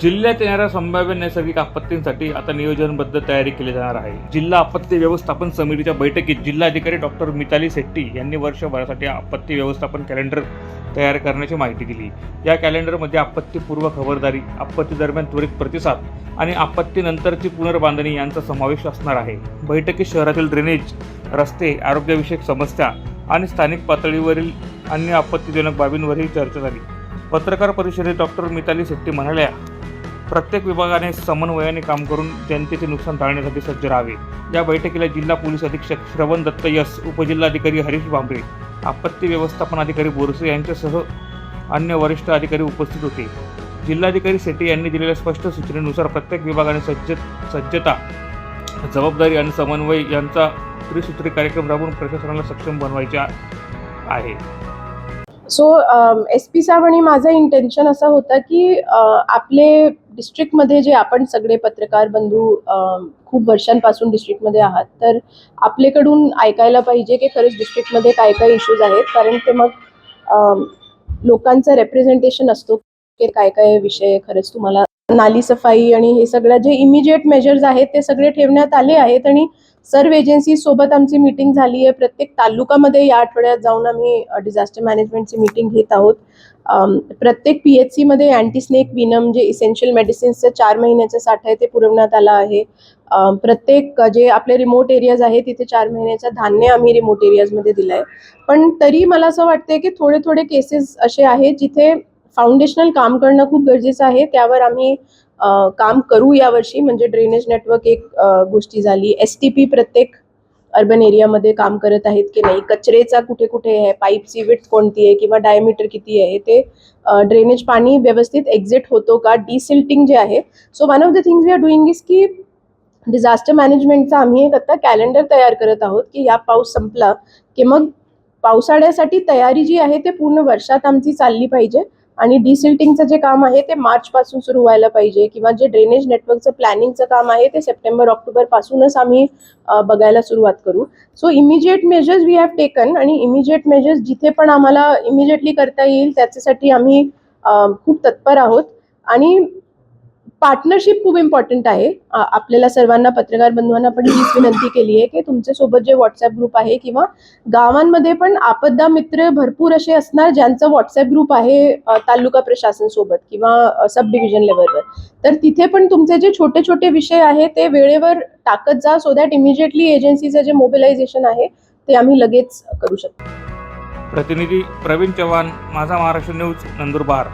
जिल्ह्यात येणाऱ्या संभाव्य नैसर्गिक आपत्तींसाठी आता नियोजनबद्ध तयारी केली जाणार आहे. जिल्हा आपत्ती व्यवस्थापन समितीच्या बैठकीत जिल्हाधिकारी डॉक्टर मिताली शेट्टी यांनी वर्षभरासाठी आपत्ती व्यवस्थापन कॅलेंडर तयार करण्याची माहिती दिली. या कॅलेंडरमध्ये आपत्तीपूर्व खबरदारी आपत्ती दरम्यान त्वरित प्रतिसाद आणि आपत्तीनंतरची पुनर्बांधणी यांचा समावेश असणार आहे. बैठकीत शहरातील ड्रेनेज रस्ते आरोग्यविषयक समस्या आणि स्थानिक पातळीवरील अन्य आपत्तीजनक बाबींवरही चर्चा झाली. पत्रकार परिषदेत डॉक्टर मिताली शेट्टी म्हणाल्या प्रत्येक विभागाने समन्वयाने काम करून जनतेचे नुकसान टाळण्यासाठी सज्ज राहावे. या बैठकीला जिल्हा पोलीस अधीक्षक श्रवण दत्त यस उपजिल्हाधिकारी हरीश भांबरे आपत्ती व्यवस्थापन अधिकारी बोरसे यांच्यासह अन्य वरिष्ठ अधिकारी उपस्थित होते. जिल्हाधिकारी शेट्टी यांनी दिलेल्या स्पष्ट सूचनेनुसार प्रत्येक विभागाने सज्ज सज्जता जबाबदारी आणि समन्वय यांचा त्रिसूत्री कार्यक्रम राबवून प्रशासनाला सक्षम बनवायचे आहे. सो एस पी साहेब आणि माझं इंटेन्शन असं होतं की uh, आपले डिस्ट्रिक्टमध्ये जे आपण सगळे पत्रकार बंधू um, खूप वर्षांपासून डिस्ट्रिक्टमध्ये आहात तर आपल्याकडून ऐकायला पाहिजे की खरंच डिस्ट्रिक्टमध्ये काय काय इश्यूज आहेत. कारण ते मग लोकांचा लोकांचं रेप्रेझेंटेशन असतो की काय काय विषय खरंच तुम्हाला नाली सफाई आणि हे सगळं जे इमिजिएट मेजर्स आहेत ते सगळे ठेवण्यात आले आहेत आणि सर्व एजन्सी सोबत आमची मीटिंग झाली आहे. प्रत्येक तालुकामध्ये या आठवड्यात जाऊन आम्ही डिझास्टर मॅनेजमेंटची मीटिंग घेत आहोत. प्रत्येक पी एच सीमध्ये अँटी स्नेक विनम जे इसेन्शियल मेडिसिन्सचं चार महिन्याचा साठा आहे ते पुरवण्यात आलं आहे. प्रत्येक जे आपले रिमोट एरियाज आहे तिथे चार महिन्याचं धान्य आम्ही रिमोट एरियाजमध्ये दिलं आहे पण तरी मला असं वाटतंय की थोडे थोडे केसेस असे आहेत जिथे फाउंडेशनल काम करणं खूप गरजेचं आहे. त्यावर आम्ही काम करू यावर्षी. म्हणजे ड्रेनेज नेटवर्क एक गोष्टी झाली. एस टी पी प्रत्येक अर्बन एरियामध्ये काम करत आहेत की नाही? कचरेचा कुठे कुठे आहे? पाईपची विथ कोणती आहे? किंवा डायमीटर किती आहे? ते ड्रेनेज पाणी व्यवस्थित एक्झिट होतो का? डिसिल्टिंग जे आहे. So one of the things we are doing is की डिझास्टर मॅनेजमेंटचा आम्ही एक आता कॅलेंडर तयार करत आहोत की या पाऊस संपला की मग पावसाळ्यासाठी तयारी जी आहे ते पूर्ण वर्षात आमची चालली पाहिजे. आणि डिसिल्टिंगचं जे काम आहे ते मार्चपासून सुरू व्हायला पाहिजे किंवा जे ड्रेनेज नेटवर्कचं प्लॅनिंगचं काम आहे ते सप्टेंबर ऑक्टोबरपासूनच आम्ही बघायला सुरुवात करू. So immediate measures we have taken आणि इमिजिएट मेजर्स जिथे पण आम्हाला इमिजिएटली करता येईल त्याच्यासाठी आम्ही खूप तत्पर आहोत. आणि पार्टनरशिप खूप इम्पॉर्टंट आहे. आपल्याला सर्वांना पत्रकार बंधूंना पण हीच विनंती केली आहे की तुमच्यासोबत जे व्हॉट्सअप ग्रुप आहे किंवा गावांमध्ये पण आपदा मित्र भरपूर असे असणार ज्यांचं व्हॉट्सअप ग्रुप आहे तालुका प्रशासन सोबत किंवा सब डिव्हिजन लेवलवर तर तिथे पण तुमचे जे छोटे छोटे विषय आहे ते वेळेवर टाकत जा सो दॅट इमिजिएटली एजन्सीचं जे मोबिलायझेशन आहे ते आम्ही लगेच करू शकतो. प्रतिनिधी प्रवीण चव्हाण माझा महाराष्ट्र न्यूज नंदुरबार.